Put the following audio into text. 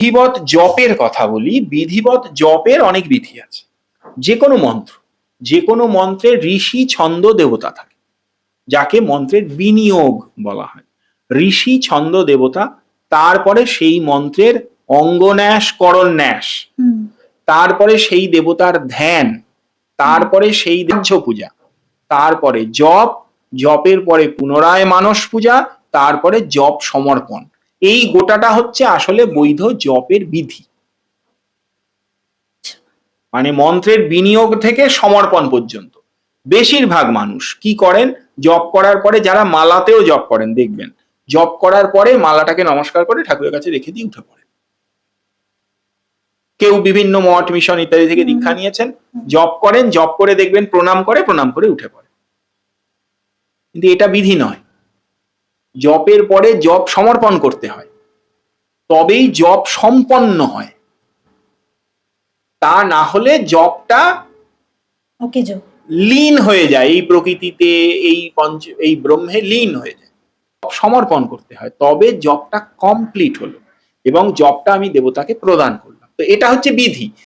বিধিবৎ জপের কথা বলি বিধিবৎ জপের অনেক বিধি আছে। যে কোনো মন্ত্র যে কোনো মন্ত্রে ঋষি ছন্দ দেবতা থাকে যাকে মন্ত্রের বিনিয়োগ বলা হয়। ঋষি ছন্দ দেবতা তারপরে সেই মন্ত্রের অঙ্গন্যাস করন্যাস হুম। তারপরে সেই দেবতার ধ্যান তারপরে সেই দিচ্ছ পূজা তারপরে জপ জপের পরে পুনরায় মানস পূজা তারপরে জপ সমর্পণ। এই গোটাটা হচ্ছে আসলে বৈধ জপের বিধি। মানে মন্ত্রের বিনিয়োগ থেকে সমর্পণ পর্যন্ত। বেশিরভাগ মানুষ কি করেন? জপ করার পরে যারা মালাতেও জপ করেন, দেখবেন। জপ করার পরে মালাটাকে নমস্কার করে ঠাকুরের কাছে রেখে দিয়ে উঠে পড়েন। কেউ বিভিন্ন মঠ, মিশন ইত্যাদি থেকে দীক্ষা নিয়েছেন। জপ করেন, জপ করে দেখবেন, প্রণাম করে প্রণাম করে উঠে পড়ে কিন্তু এটা বিধি নয়। জপের পরে জপ সমর্পণ করতে হয়। তবেই জপ সম্পন্ন হয়। তা না হলে জপটা লীন হয়ে যায়। এই প্রকৃতিতে এই পঞ্চ এই ব্রহ্মে লীন হয়ে যায়। সমর্পণ করতে হয়। তবে জপটা কমপ্লিট হলো এবং জপটা আমি দেবতাকে প্রদান করলাম। তো এটা হচ্ছে বিধি।